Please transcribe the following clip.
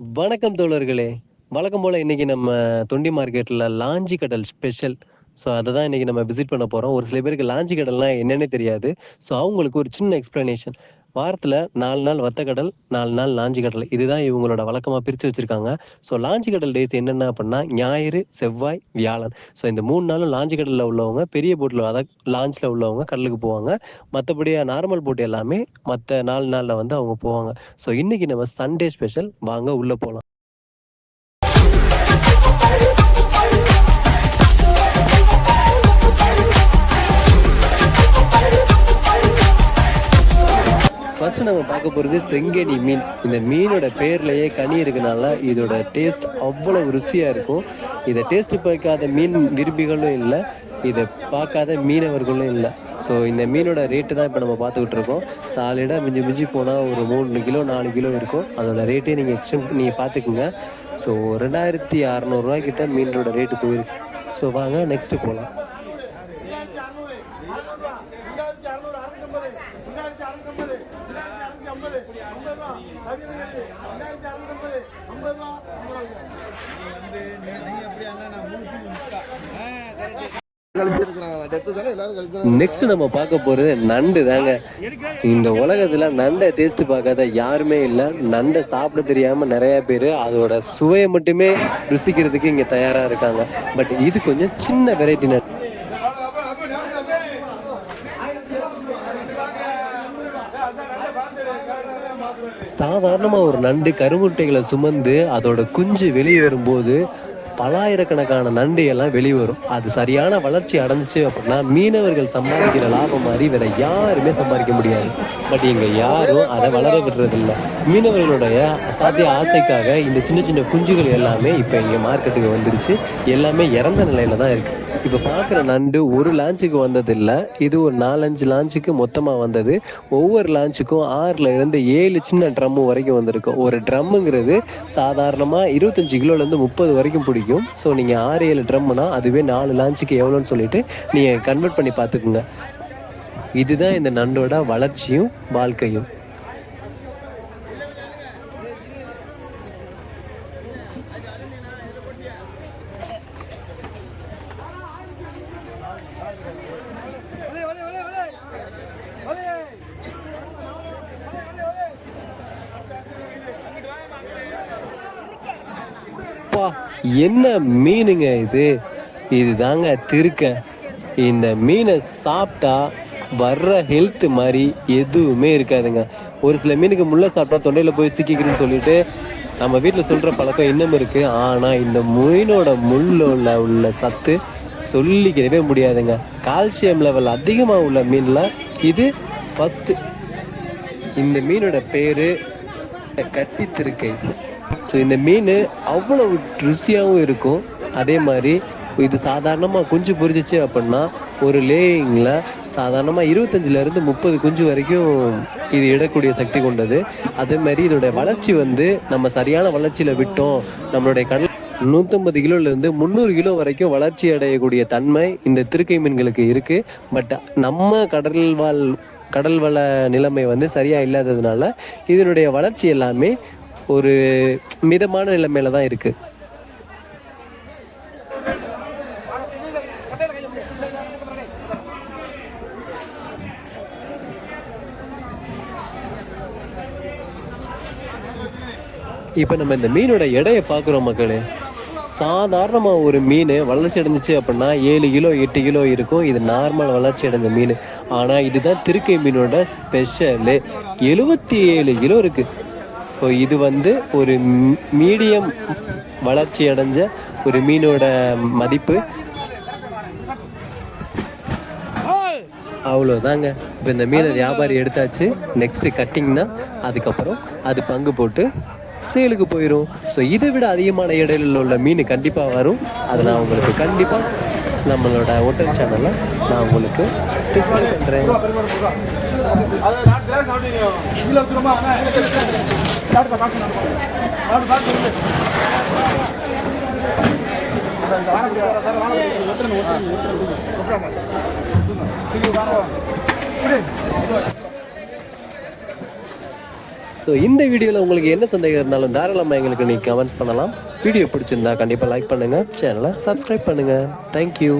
வணக்கம் தோழர்களே. வழக்கம் போல் இன்னைக்கு நம்ம தொண்டி மார்க்கெட்டில் லாஞ்சி கடல் ஸ்பெஷல் ஸோ அதை தான் இன்னைக்கு நம்ம விசிட் பண்ண போகிறோம் ஒரு சில பேருக்கு லாஞ்சி கடல்னா என்னென்னே தெரியாது. ஸோ அவங்களுக்கு ஒரு சின்ன எக்ஸ்ப்ளனேஷன் வாரத்தில் நாலு நாள் வத்த கடல் நாலு நாள் லாஞ்சி கடல் இதுதான் இவங்களோட வழக்கமாக பிரித்து வச்சுருக்காங்க. ஸோ லாஞ்சி கடல் டேஸ் என்னென்ன அப்படின்னா ஞாயிறு செவ்வாய் வியாழன். ஸோ இந்த மூணு நாளும் லாஞ்சி கடலில் உள்ளவங்க பெரிய போட்டில் அதாவது லாஞ்சில் உள்ளவங்க கடலுக்கு போவாங்க. மற்றபடி நார்மல் போட் எல்லாமே மற்ற நாலு நாளில் வந்து அவங்க போவாங்க. ஸோ இன்னைக்கு நம்ம சண்டே ஸ்பெஷல் வாங்க உள்ளே போகலாம் ஃபர்ஸ்ட் நம்ம பார்க்க போகிறது செங்கனி மீன். இந்த மீனோட பேர்லயே கனி இருக்கனால இதோட டேஸ்ட் அவ்வளவு ருசியாக இருக்கும். இதை டேஸ்ட் பார்க்காத மீன் விரும்பிகளும் இல்லை. இதை பார்க்காத மீனவர்களும் இல்லை. ஸோ இந்த மீனோட ரேட்டு தான் இப்போ நம்ம பார்த்துக்கிட்டு இருக்கோம். சாலிடாக மிஞ்சி மிஞ்சி போனால் ஒரு மூணு கிலோ நாலு கிலோ இருக்கும். அதோட ரேட்டே நீங்கள் எக்ஸ்டெண்ட் நீங்கள் பார்த்துக்குங்க. ஸோ ரெண்டாயிரத்தி அறநூறுவா கிட்ட மீனோட ரேட்டு போயிருக்கு. ஸோ வாங்க நெக்ஸ்ட்டு போகலாம் ரெண்டாயிரத்தி அறுநூறு ரெண்டாயிரத்தி ரெண்டாயிரத்தி ஐம்பது ஐம்பது ரூபா ஐம்பது ரூபா நெக்ஸ்ட் நம்ம பார்க்க போறது நண்டு தாங்க. இந்த உலகத்துல நண்டை டேஸ்ட் பார்க்காத யாருமே இல்லை. நண்டை சாப்பிட தெரியாம நிறைய பேர் அதோட சுவையை மட்டுமே ருசிக்கிறதுக்கு இங்க தயாரா இருக்காங்க. பட் இது கொஞ்சம் சின்ன வெரைட்டி நண்டு. சாதாரணமாக ஒரு நண்டு கருமுட்டைகளை சுமந்து அதோட குஞ்சு வெளியே வரும்போது பலாயிரக்கணக்கான நண்டு எல்லாம் வெளியே வரும். அது சரியான வளர்ச்சி அடைஞ்சிச்சு அப்படின்னா மீனவர்கள் சம்பாதிக்கிற லாபம் மாதிரி வேற யாருமே சம்பாதிக்க முடியாது. பட் இங்க யாரும் அதை வளர விடுறதில்ல. மீனவர்களுடைய அசாத்திய ஆசைக்காக இந்த சின்ன சின்ன குஞ்சுகள் எல்லாமே இப்போ இங்கே மார்க்கெட்டுக்கு வந்துருச்சு. எல்லாமே இறந்த நிலையில தான் இருக்குது இப்போ பார்க்குற நண்டு ஒரு லான்ச்சுக்கு வந்ததில்லை. இது ஒரு நாலஞ்சு லான்ச்சுக்கு மொத்தமாக வந்தது. ஒவ்வொரு லான்ச்சுக்கும் ஆறில் இருந்து ஏழு சின்ன ட்ரம்மு வரைக்கும் வந்திருக்கு. ஒரு ட்ரம்முங்கிறது சாதாரணமாக இருபத்தஞ்சு கிலோலேருந்து முப்பது வரைக்கும் பிடிக்கும். ஸோ நீங்கள் ஆறு ஏழு ட்ரம்முனா அதுவே நாலு லான்ச்சுக்கு எவ்வளோன்னு சொல்லிட்டு நீங்கள் கன்வெர்ட் பண்ணி பார்த்துக்குங்க. இதுதான் இந்த நண்டோட வளர்ச்சியும் வாழ்க்கையும். அப்பா என்ன மீனுங்க இது? இதுதாங்க திருக்க. இந்த மீனை சாப்பிட்டா வர்ற ஹெல்த் மாதிரி எதுவுமே இருக்காதுங்க. ஒரு சில மீனுக்கு முள்ள சாப்பிட்டா தொண்டையில் போய் சிக்கிக்கிறேன்னு சொல்லிட்டு நம்ம வீட்டில் சொல்கிற பழக்கம் இன்னும் இருக்குது ஆனால் இந்த மீனோட முள்ள உள்ள சத்து சொல்லிக்கிறவே முடியாதுங்க. கால்சியம் லெவல் அதிகமாக உள்ள மீனில் இது ஃபஸ்ட்டு இந்த மீனோட பேர் கட்டித்திருக்கை ஸோ இந்த மீன் அவ்வளவு ருசியாகவும் இருக்கும். அதே மாதிரி இது சாதாரணமாக குஞ்சு பொரிச்சிச்சு அப்படின்னா ஒரு லேயிங்கில் சாதாரணமாக இருபத்தஞ்சிலேருந்து முப்பது குஞ்சு வரைக்கும் இது இடக்கூடிய சக்தி கொண்டது. அதே மாதிரி இதோடைய வளர்ச்சி வந்து நம்ம சரியான வளர்ச்சியில் விட்டோம். நம்மளுடைய கடல் நூற்றம்பது கிலோலேருந்து முந்நூறு கிலோ வரைக்கும் வளர்ச்சி அடையக்கூடிய தன்மை இந்த திருக்கை மீன்களுக்கு இருக்குது பட் நம்ம கடல் வாழ் கடல் வள நிலைமை வந்து சரியாக இல்லாததுனால இதனுடைய வளர்ச்சி எல்லாமே ஒரு மிதமான நிலைமையில தான் இருக்கு. இப்போ நம்ம இந்த மீனோட எடையை பார்க்குறோம் மக்களே. சாதாரணமாக ஒரு மீன் வளர்ச்சி அடைஞ்சிச்சு அப்படின்னா ஏழு கிலோ எட்டு கிலோ இருக்கும். இது நார்மல் வளர்ச்சி அடைஞ்ச மீன். ஆனால் இதுதான் திருக்கை மீனோட ஸ்பெஷலு எழுபத்தி ஏழு கிலோ இருக்குது ஸோ இது வந்து ஒரு மீடியம் வளர்ச்சி அடைஞ்ச ஒரு மீனோட மதிப்பு. அவ்வளோதாங்க. இப்போ இந்த மீனை வியாபாரி எடுத்தாச்சு. நெக்ஸ்ட் கட்டிங் தான் அதுக்கப்புறம் அது பங்கு போட்டு சேலுக்கு போயிடும் ஸோ இதை விட அதிகமான இடையில உள்ள மீன் கண்டிப்பாக வரும். அதை நான் உங்களுக்கு கண்டிப்பாக நம்மளோட ஹோட்டல் சேனலில் நான் உங்களுக்கு டிஸ்பிளே பண்ணுறேன் ஸோ இந்த வீடியோவில் உங்களுக்கு என்ன சந்தேகம் இருந்தாலும் தாராளமாக எங்களுக்கு நீங்கள் கமெண்ட்ஸ் பண்ணலாம். வீடியோ பிடிச்சிருந்தா கண்டிப்பாக லைக் பண்ணுங்கள் சேனலை சப்ஸ்கிரைப் பண்ணுங்கள் தேங்க்யூ